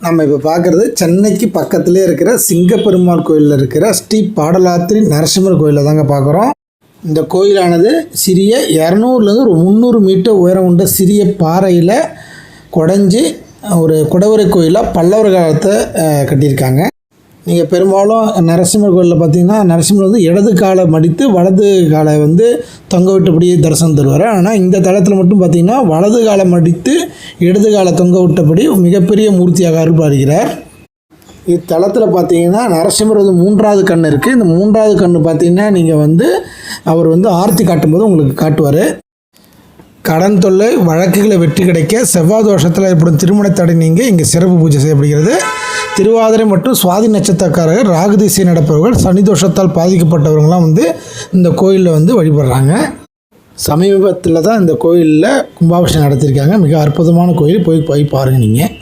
நம்ம இப்போ பார்க்குறது சென்னைக்கு பக்கத்துலேயே இருக்கிற சிங்கப்பெருமாள் கோயிலில் இருக்கிற ஸ்ரீ பாடலாத்திரி நரசிம்மர் கோயிலில் தாங்க பார்க்குறோம் இந்த கோயிலானது சிறிய இரநூறுலேருந்து ஒரு முந்நூறு மீட்டர் உயரம் கொண்ட சிறிய பாறையில் குடஞ்சி ஒரு குடவரை கோயிலாக பல்லவர் காலத்தை கட்டியிருக்காங்க. நீங்கள் பெரும்பாலும் நரசிம்மர் கோயிலில் பார்த்தீங்கன்னா நரசிம்மர் வந்து இடது காலை மடித்து வலது காலை வந்து தொங்க விட்டபடியே தரிசனம் தருவார். ஆனால் இந்த தளத்தில் மட்டும் பார்த்திங்கன்னா வலது காலை மடித்து இடதுகால தொங்க விட்டபடி மிகப்பெரிய மூர்த்தியாக அருள்பாடுகிறார் இத்தலத்தில் பார்த்தீங்கன்னா நரசிம்மர் வந்து மூன்றாவது கண் இருக்குது இந்த மூன்றாவது கண் பார்த்தீங்கன்னா நீங்கள் வந்து அவர் வந்து ஆர்த்தி காட்டும்போது உங்களுக்கு காட்டுவார். கடன் தொல்லை வழக்குகளை வெற்றி கிடைக்க செவ்வாய் தோஷத்தில் ஏற்படும் திருமண தடை நீங்க இங்கே சிறப்பு பூஜை செய்யப்படுகிறது. திருவாதிரை மற்றும் சுவாதி நட்சத்திரக்காரர்கள் ராகு திசை நடப்பவர்கள் சனி தோஷத்தால் பாதிக்கப்பட்டவர்கள்லாம் வந்து இந்த கோயிலில் வந்து வழிபடுறாங்க. சமீபத்தில் தான் இந்த கோயிலில் கும்பாபிஷேகம் நடத்தியிருக்காங்க மிக அற்புதமான கோயில். போய் போய் பாருங்கள் நீங்கள்